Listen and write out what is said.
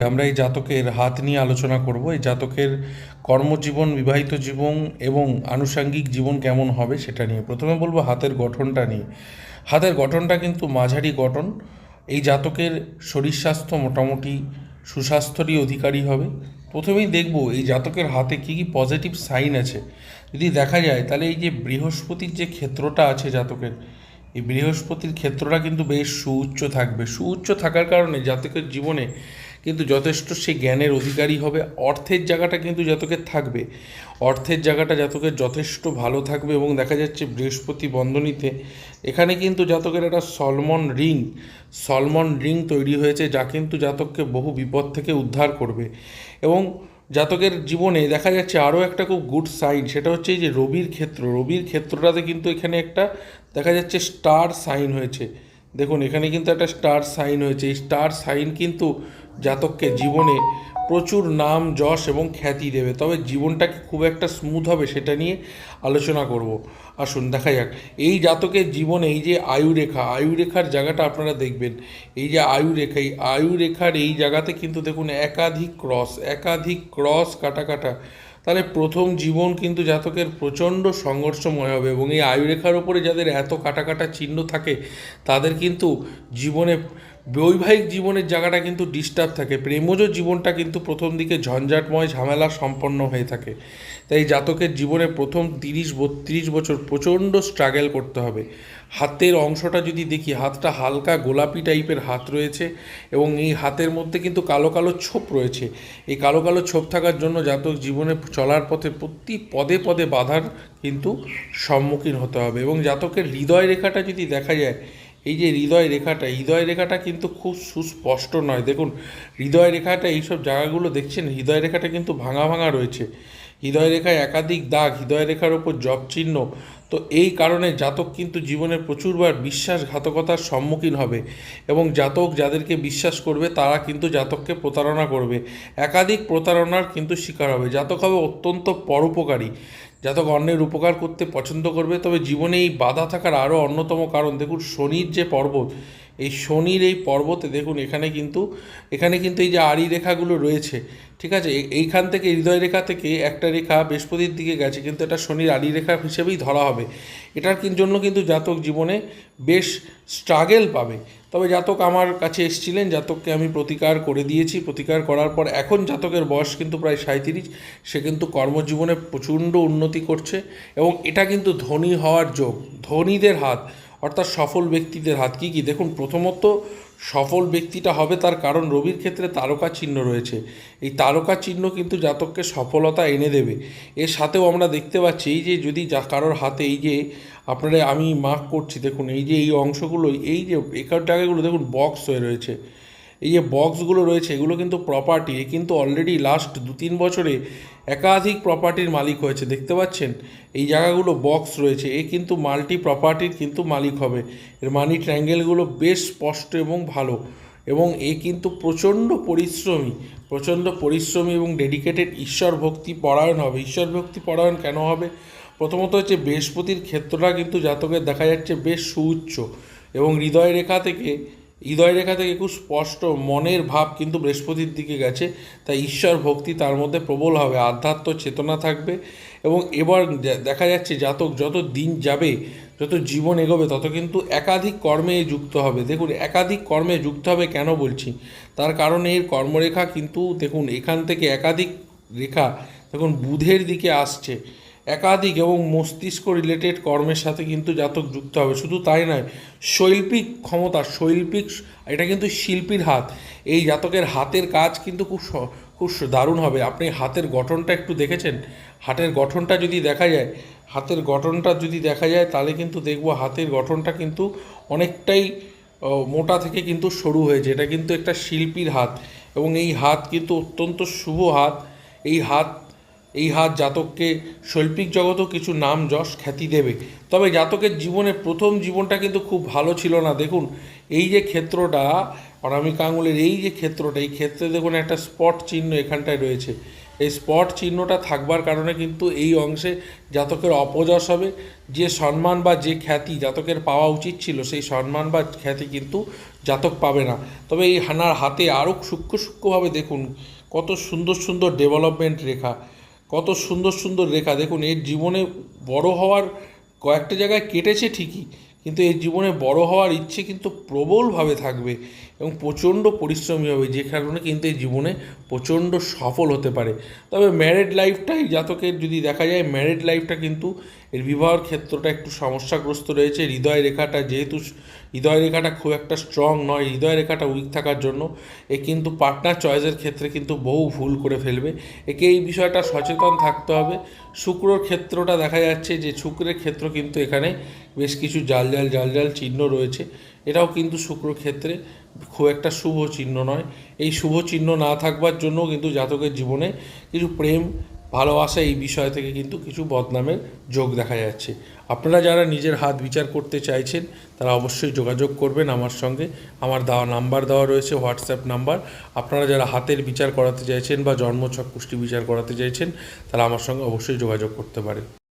আমরা এই জাতকের হাত নিয়ে আলোচনা করব। এই জাতকের কর্মজীবন, বিবাহিত জীবন এবং আনুষাঙ্গিক জীবন কেমন হবে সেটা নিয়ে। প্রথমে বলব হাতের গঠনটা নিয়ে। হাতের গঠনটা কিন্তু মাঝারি গঠন। এই জাতকের শরীর স্বাস্থ্য মোটামুটি সুস্বাস্থ্যরই অধিকারী হবে। প্রথমেই দেখব এই জাতকের হাতে কী কী পজিটিভ সাইন আছে। যদি দেখা যায়, তাহলে এই যে বৃহস্পতির যে ক্ষেত্রটা আছে জাতকের, এই বৃহস্পতির ক্ষেত্রটা কিন্তু বেশ সুউচ্চ থাকবে। সুউচ্চ থাকার কারণে জাতকের জীবনে কিন্তু যথেষ্ট সে জ্ঞানের অধিকারী হবে। অর্থের জায়গাটা কিন্তু জাতকের থাকবে, অর্থের জায়গাটা জাতকের যথেষ্ট ভালো থাকবে এবং দেখা যাচ্ছে বৃহস্পতি বন্ধনীতে এখানে কিন্তু জাতকের একটা সলমন রিং সলমন রিং তৈরি হয়েছে যা কিন্তু জাতককে বহু বিপদ থেকে উদ্ধার করবে। এবং জাতকের জীবনে দেখা যাচ্ছে আরও একটা খুব গুড সাইন সেটা হচ্ছে এই যে রবির ক্ষেত্র। রবির ক্ষেত্রটাতে কিন্তু এখানে একটা দেখা যাচ্ছে স্টার সাইন হয়েছে। দেখুন, এখানে কিন্তু একটা স্টার সাইন হয়েছে। এই স্টার সাইন কিন্তু জাতককে জীবনে প্রচুর নাম, যশ এবং খ্যাতি দেবে। তবে জীবনটা কি খুব একটা স্মুথ হবে সেটা নিয়ে আলোচনা করব। আসুন, দেখা যাক। এই জাতকের জীবনে এই যে আয়ু রেখা আয়ু রেখার জায়গাটা আপনারা দেখবেন। এই যে আয়ু রেখা এই আয়ু রেখার এই জায়গাতে কিন্তু দেখুন একাধিক ক্রস একাধিক ক্রস কাটা কাটা। তাহলে প্রথম জীবন কিন্তু জাতকের প্রচণ্ড সংঘর্ষময় হবে এবং এই আয়ুরেখার ওপরে যাদের এত কাটা কাটা চিহ্ন থাকে, তাদের কিন্তু জীবনে বৈবাহিক জীবনের জায়গাটা কিন্তু ডিস্টার্ব থাকে। প্রেমজ জীবনটা কিন্তু প্রথম দিকে ঝঞ্ঝাটময় ঝামেলা সম্পন্ন হয়ে থাকে। তাই জাতকের জীবনে প্রথম তিরিশ, বত্রিশ বছর প্রচণ্ড স্ট্রাগল করতে হবে। হাতের অংশটা যদি দেখি, হাতটা হালকা গোলাপি টাইপের হাত রয়েছে এবং এই হাতের মধ্যে কিন্তু কালো কালো ছোপ রয়েছে। এই কালো কালো ছোপ থাকার জন্য জাতক জীবনে চলার পথে প্রতি পদে পদে বাধার কিন্তু সম্মুখীন হতে হবে এবং জাতকের হৃদয় রেখাটা যদি দেখা যায় এই যে হৃদয় রেখাটা হৃদয় রেখাটা কিন্তু খুব সুস্পষ্ট নয়। দেখুন, হৃদয় রেখাটা, এইসব জায়গাগুলো দেখছেন, হৃদয় রেখাটা কিন্তু ভাঙা ভাঙা রয়েছে। হৃদয় রেখায় একাধিক দাগ, হৃদয় রেখার ওপর জপ চিহ্ন। তো এই কারণে জাতক কিন্তু জীবনে প্রচুরবার বিশ্বাসঘাতকতার সম্মুখীন হবে এবং জাতক যাদেরকে বিশ্বাস করবে, তারা কিন্তু জাতককে প্রতারণা করবে। একাধিক প্রতারণার কিন্তু শিকার হবে। জাতক হবে অত্যন্ত পরোপকারী। জাতক অন্যের উপকার করতে পছন্দ করবে, তবে জীবনে এই বাধা থাকার আরও অন্যতম কারণ। দেখুন, শনির যে পর্বত, এই শনির এই পর্বতে দেখুন, এখানে কিন্তু এখানে কিন্তু এই যে আড়ি রেখাগুলো রয়েছে, ঠিক আছে? এইখান থেকে, হৃদয় রেখা থেকে একটা রেখা বৃহস্পতির দিকে গেছে, কিন্তু এটা শনির আড়ি রেখা হিসেবেই ধরা হবে। এটার জন্য কিন্তু জাতক জীবনে বেশ স্ট্রাগেল পাবে। তবে জাতক আমার কাছে এসেছিলেন, জাতককে আমি প্রতিকার করে দিয়েছি। প্রতিকার করার পর এখন জাতকের বয়স কিন্তু প্রায় সাঁত্রিশ সে কিন্তু কর্মজীবনে প্রচণ্ড উন্নতি করছে এবং এটা কিন্তু ধনী হওয়ার যোগ, ধনীদের হাত। অর্থাৎ সফল ব্যক্তিদের হাত কী কী? দেখুন, প্রথমত সফল ব্যক্তিটা হবে তার কারণ রবির ক্ষেত্রে তারকা চিহ্ন রয়েছে। এই তারকা চিহ্ন কিন্তু জাতককে সফলতা এনে দেবে। এর সাথেও আমরা দেখতে পাচ্ছি এই যে যদি যা কারোর হাতে এই যে আপনারা আমি মার্ক করছি, দেখুন, এই যে এই অংশগুলো, এই যে একার জায়গাগুলো দেখুন বক্স হয়ে রয়েছে। এই যে বক্সগুলো রয়েছে, এগুলো কিন্তু প্রপার্টি এ কিন্তু অলরেডি লাস্ট দু তিন বছরে একাধিক প্রপার্টির মালিক হয়েছে, দেখতে পাচ্ছেন? এই জায়গাগুলো বক্স রয়েছে, এ কিন্তু মাল্টি প্রপার্টির কিন্তু মালিক হবে। এর মানি ট্রাঙ্গেলগুলো বেশ স্পষ্ট এবং ভালো। এবং এ কিন্তু প্রচণ্ড পরিশ্রমী প্রচণ্ড পরিশ্রমী এবং ডেডিকেটেড ঈশ্বর ভক্তি পরায়ণ হবে। ঈশ্বর ভক্তি পরায়ণ কেন হবে? প্রথমত হচ্ছে বৃহস্পতির ক্ষেত্রটা কিন্তু জাতকের দেখা যাচ্ছে বেশ সুউচ্চ এবং হৃদয় রেখা থেকে হৃদয় রেখা থেকে খুব স্পষ্ট, মনের ভাব কিন্তু বৃহস্পতির দিকে গেছে। তাই ঈশ্বর ভক্তি তার মধ্যে প্রবল হবে, আধ্যাত্ম চেতনা থাকবে এবং এবার দেখা যাচ্ছে জাতক যত দিন যাবে, যত জীবন এগোবে, তত কিন্তু একাধিক কর্মে যুক্ত হবে। দেখুন, একাধিক কর্মে যুক্ত হবে কেন বলছি? তার কারণে এর কর্মরেখা কিন্তু, দেখুন, এখান থেকে একাধিক রেখা, দেখুন, বুধের দিকে আসছে। একাধিক এবং মস্তিষ্ক রিলেটেড কর্মের সাথে কিন্তু জাতক যুক্ত হবে। শুধু তাই নয়, শৈল্পিক ক্ষমতা, শৈল্পিক এটা কিন্তু শিল্পীর হাত। এই জাতকের হাতের কাজ কিন্তু খুব খুব দারুণ হবে। আপনি হাতের গঠনটা একটু দেখেছেন? হাতের গঠনটা যদি দেখা যায়, হাতের গঠনটা যদি দেখা যায়, তাহলে কিন্তু দেখব হাতের গঠনটা কিন্তু অনেকটাই মোটা থেকে কিন্তু সরু হয়েছে। এটা কিন্তু একটা শিল্পীর হাত এবং এই হাত কিন্তু অত্যন্ত শুভ হাত। এই হাত এই হাত জাতককে শৈল্পিক জগতেও কিছু নাম যশ খ্যাতি দেবে। তবে জাতকের জীবনে প্রথম জীবনটা কিন্তু খুব ভালো ছিল না। দেখুন, এই যে ক্ষেত্রটা, অনামিকা আঙুলের এই যে ক্ষেত্রটা, এই ক্ষেত্রে দেখুন একটা স্পট চিহ্ন এখানটায় রয়েছে। এই স্পট চিহ্নটা থাকবার কারণে কিন্তু এই অংশে জাতকের অপযশ হবে। যে সম্মান বা যে খ্যাতি জাতকের পাওয়া উচিত ছিল, সেই সম্মান বা খ্যাতি কিন্তু জাতক পাবে না। তবে এই হানার হাতে আরও সূক্ষ্ম সূক্ষ্মভাবে দেখুন, কত সুন্দর সুন্দর ডেভেলপমেন্ট রেখা। কত সুন্দর সুন্দর রেখা। দেখুন, এর জীবনে বড় হওয়ার কয়েকটা জায়গায় কেটেছে ঠিকই, কিন্তু এর জীবনে বড় হওয়ার ইচ্ছে কিন্তু প্রবলভাবে থাকবে এবং প্রচণ্ড পরিশ্রমী হবে, যে কারণে কিন্তু এই জীবনে প্রচণ্ড সফল হতে পারে। তবে ম্যারেড লাইফটাই জাতকের যদি দেখা যায় ম্যারেড লাইফটা কিন্তু এর বিবাহের ক্ষেত্রটা একটু সমস্যাগ্রস্ত রয়েছে। হৃদয় রেখাটা যেহেতু হৃদয় রেখাটা খুব একটা স্ট্রং নয়, হৃদয় রেখাটা উইক থাকার জন্য এ কিন্তু পার্টনার চয়েসের ক্ষেত্রে কিন্তু বহু ভুল করে ফেলবে। একে এই বিষয়টা সচেতন থাকতে হবে। শুক্রর ক্ষেত্রটা দেখা যাচ্ছে যে শুক্রের ক্ষেত্র কিন্তু এখানে বেশ কিছু জাল জাল জাল জাল চিহ্ন রয়েছে। এটাও কিন্তু শুক্র ক্ষেত্রে খুব একটা শুভ চিহ্ন নয়। এই শুভ চিহ্ন না থাকবার জন্য কিন্তু জাতকের জীবনে কিছু প্রেম ভালোবাসা এই বিষয় থেকে কিন্তু কিছু বদনামের যোগ দেখা যাচ্ছে। আপনারা যারা নিজের হাত বিচার করতে চাইছেন, তারা অবশ্যই যোগাযোগ করবেন আমার সঙ্গে। আমার দেওয়া নাম্বার দেওয়া রয়েছে, হোয়াটসঅ্যাপ নাম্বার। আপনারা যারা হাতের বিচার করাতে চাইছেন বা জন্মছক পুষ্টি বিচার করাতে চাইছেন, তারা আমার সঙ্গে অবশ্যই যোগাযোগ করতে পারেন।